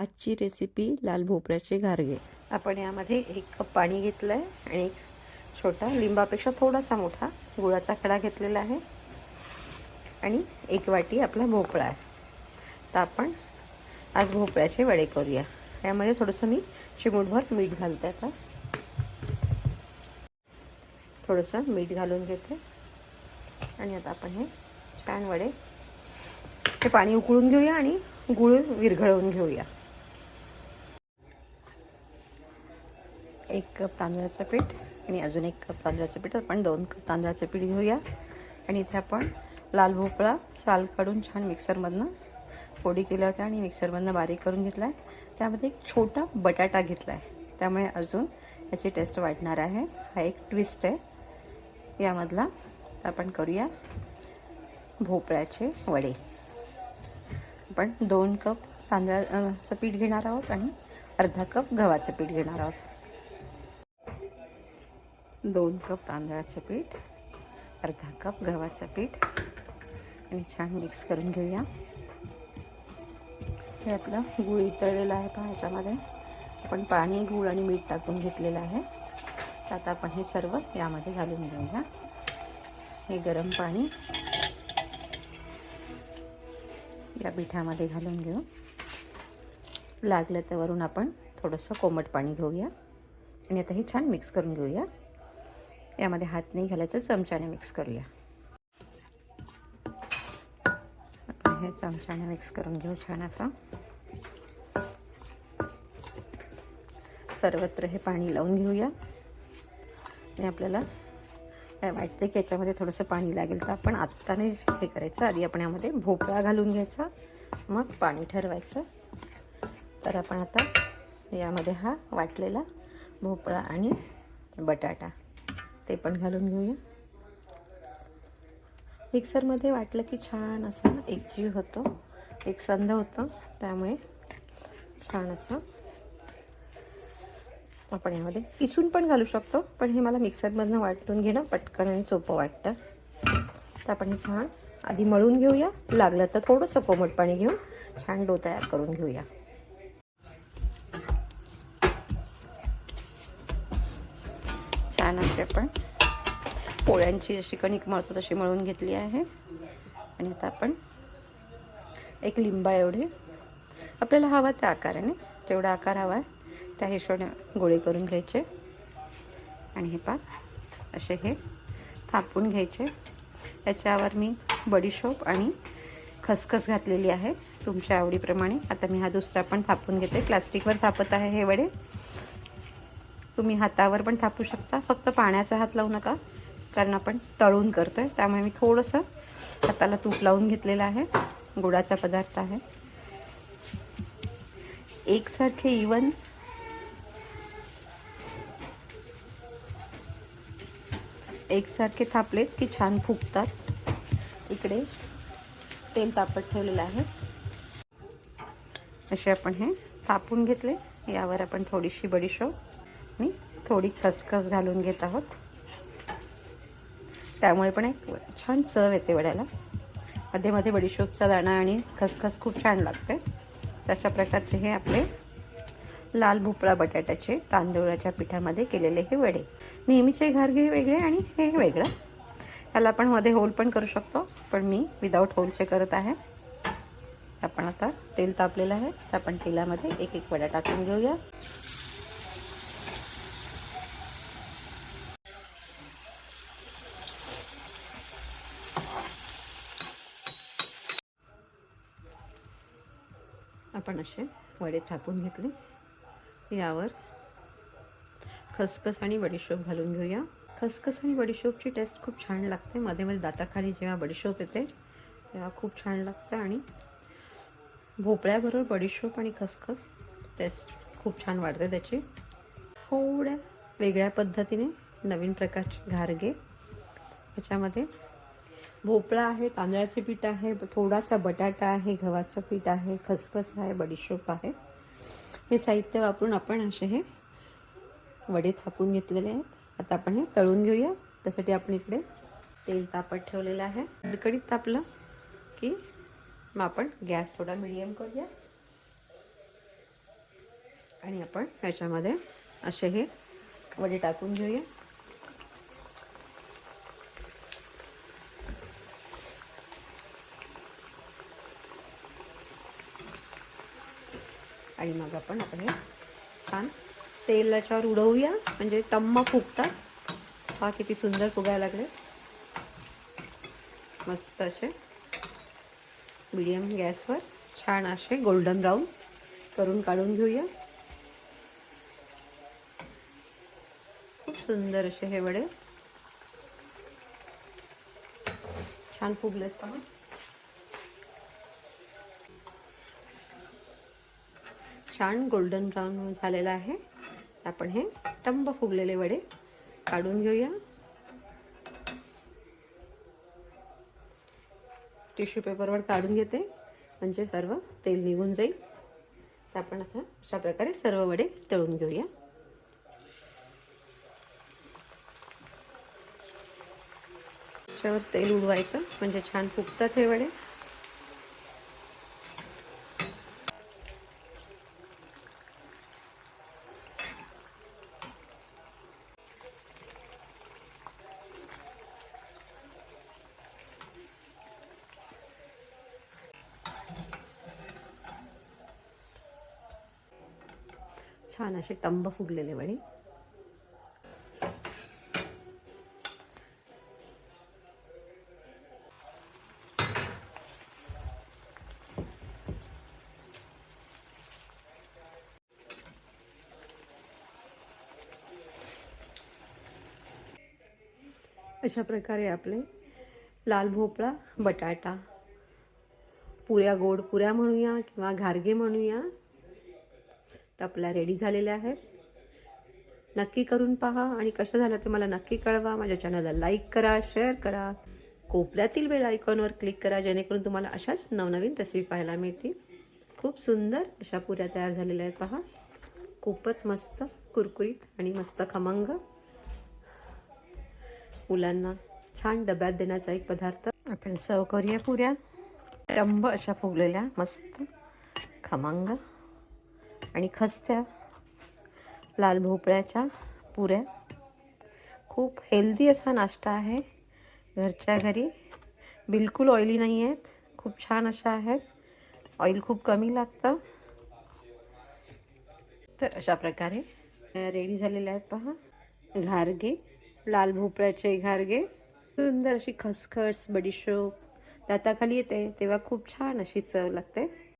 आजची रेसिपी लाल भोपळ्याचे घारगे. आपण यामध्ये एक कप पाणी घेतलं आहे आणि एक छोटा लिंबापेक्षा थोडासा मोठा गुळाचा खडा घेतलेला आहे. आणि एक वाटी आपला भोपळा आहे. तर आपण आज भोपळ्याचे वडे करूया. यामध्ये थोडंसं मी चिमूटभर मीठ घालते आता. थोडंसं मीठ घालून घेते. आणि आता आपण हे छान वडे हे पाणी उकळून घेऊया आणि गुळ विरघळवून घेऊया. एक कप तांदळाचं पीठ आणि अजून एक कप तांदळाचं पीठ. आपण दोन कप तांदळाचं पीठ घेऊया. आणि इथे आपण लाल भोपळा साल काढून छान मिक्सरमधनं फोडी केल्या होत्या आणि मिक्सरमधनं बारीक करून घेतला आहे त्यामध्ये एक छोटा बटाटा घेतला आहे त्यामुळे अजून याची टेस्ट वाढणार आहे. हा एक ट्विस्ट आहे. यामधला आपण करूया भोपळ्याचे वडे. आपण दोन कप तांदळाचं पीठ घेणार आहोत आणि अर्धा कप गव्हाचं पीठ घेणार आहोत. दोन कप तांदळाचं पीठ अर्धा कप गव्हाचं पीठ आणि छान मिक्स करून घेऊया. हे आपलं गुळ इतळलेलं आहे पहा ह्याच्यामध्ये आपण पाणी गूळ आणि मीठ टाकून घेतलेलं आहे. तर आता आपण हे सर्व यामध्ये घालून घेऊया. हे गरम पाणी या पिठामध्ये घालून घेऊ. लागलं तर वरून आपण थोडंसं कोमट पाणी घेऊया. आणि आता हे छान मिक्स करून घेऊया. यामध्ये हात नाही घालायचं चमच्याने मिक्स करूया. हे चमच्याने मिक्स करून घेऊ छान असं. सर्वत्र हे पाणी लावून घेऊया. आणि आपल्याला काय वाटतं की याच्यामध्ये थोडंसं पाणी लागेल तर आपण आत्ता नाही हे करायचं. आधी आपण यामध्ये भोपळा घालून घ्यायचा. मग पाणी ठरवायचं. तर आपण आता यामध्ये हा वाटलेला भोपळा आणि बटाटा. ते पण घालून घेऊया. मिक्सरमध्ये वाटलं की छान असं एकजीव होतो एक संध होतं त्यामुळे छान असं. आपण यामध्ये किसून पण घालू शकतो पण हे मला मिक्सरमधनं वाटून घेणं पटकन आणि सोपं वाटतं. तर आपण हे छान आधी मळून घेऊया. लागलं तर थोडंसं कोमट पाणी घेऊन छान डो तयार करून घेऊया. छान असे आपण पोळ्यांची जशी कणिक मळतो तशी मळून घेतली आहे. आणि आता आपण एक लिंबा एवढे आपल्याला हवा त्या आकाराने जेवढा आकार हवा आहे त्या हिशोबाने गोळे करून घ्यायचे. आणि हे पा असे हे थापून घ्यायचे. याच्यावर मी बडीशोप आणि खसखस घातलेली आहे. तुमच्या आवडीप्रमाणे. आता मी हा दुसरा पण थापून घेते. प्लास्टिकवर थापत आहे हे वडे. तुम्ही हातावर पण थापू शकता. फक्त पाण्याचा हात लावू नका. कारण आपण तळून करतोय. त्यामुळे मी थोडंसं हाताला तूप लावून घेतलेलं आहे. गुळाचा पदार्थ आहे. एकसारखे इवन एकसारखे थापलेत की छान फुगतात. इकडे तेल तापत ठेवलेलं आहे. असे आपण हे थापून घेतले. यावर आपण थोडीशी बडीशोप मी थोडी खसखस घालून घेत आहोत. त्यामुळे पण एक छान चव येते वड्याला. मध्ये मध्ये बडीशोपचा दाणा आणि खसखस खूप छान लागते. तशा प्रकारचे हे आपले लाल भोपळा बटाट्याचे तांदूळाच्या पिठामध्ये केलेले हे वडे. नेहमीचे घारगे वेगळे आणि हे वेगळं. त्याला आपण मध्ये होल पण करू शकतो पण मी विदाऊट होलचे करत आहे. आपण आता तेल तापलेलं आहे. तर आपण तेलामध्ये एक एक वडा टाकून घेऊया. आपण असे वडे थापून घेतले. यावर खसखस आणि बडीशोप घालून घेऊया. खसखस आणि बडीशोपची टेस्ट खूप छान लागते. मध्ये मध्ये दाताखाली जेव्हा बडीशोप येते तेव्हा खूप छान लागतं आणि भोपळ्याबरोबर बडीशोप आणि खसखस टेस्ट खूप छान वाढते त्याची. थोड्या वेगळ्या पद्धतीने नवीन प्रकारचे घारगे त्याच्यामध्ये भोपळा आहे तांदळाचे पीठ आहे थोडासा बटाटा आहे गव्हाचं पीठ आहे खसखस आहे बडीशोप आहे. हे साहित्य वापरून आपण असे हे वडे थापून घेतलेले आहेत. आता आपण हे तळून घेऊया. त्यासाठी आपण इकडे तेल तापत ठेवलेलं आहे. कडकडीत तापलं की मग आपण गॅस थोडा मिडियम करूया. आणि आपण ह्याच्यामध्ये असे हे वडे टाकून घेऊया. आणि मग आपण आपण हे छान तेल याच्यावर उडवूया. म्हणजे टम्म फुगतात. हा किती सुंदर फुगायला लागले. मस्त असे मिडियम गॅसवर छान असे गोल्डन ब्राऊन करून काढून घेऊया. खूप सुंदर असे हे वडे. छान फुगलेत पहा. छान गोल्डन ब्राऊन झालेला आहे. आपण हे टंब फुगलेले वडे काढून घेऊया. टिश्यू पेपरवर काढून घेते. म्हणजे सर्व तेल निघून जाईल. तर आपण आता अशा प्रकारे सर्व वडे तळून घेऊया. त्याच्यावर तेल उडवायचं. म्हणजे छान फुगतात हे वडे. छान असे टंब फुगलेले वडे अशा प्रकारे आपले लाल भोपळा बटाटा पुऱ्या गोड पुऱ्या म्हणूया किंवा घारगे म्हणूया. तर आपल्या रेडी झालेल्या आहेत. नक्की करून पहा आणि कसं झालं ते मला नक्की कळवा. माझ्या चॅनलला लाईक करा शेअर करा. कोपऱ्यातील बेल आयकॉनवर क्लिक करा जेणेकरून तुम्हाला अशाच नवनवीन रेसिपी पाहायला मिळतील. खूप सुंदर अशा पुऱ्या तयार झालेल्या आहेत पहा. खूपच मस्त कुरकुरीत आणि मस्त खमंग. मुलांना छान डब्यात देण्याचा एक पदार्थ. आपण सर्व करूया पुऱ्या. टंब अशा फुगलेल्या मस्त खमंग. आणि खस्त्या लाल भोपळ्याच्या पुऱ्या. खूप हेल्दी असा नाश्ता आहे घरच्या घरी. बिलकुल ऑइली नाही आहेत. खूप छान अशा आहेत. ऑइल खूप कमी लागतं. तर अशा प्रकारे रेडी झालेले आहेत पहा. घारगे लाल भोपळ्याचे घारगे. सुंदर अशी खसखस बडीशोप. दाताखाली येते तेव्हा खूप छान अशी चव लागते.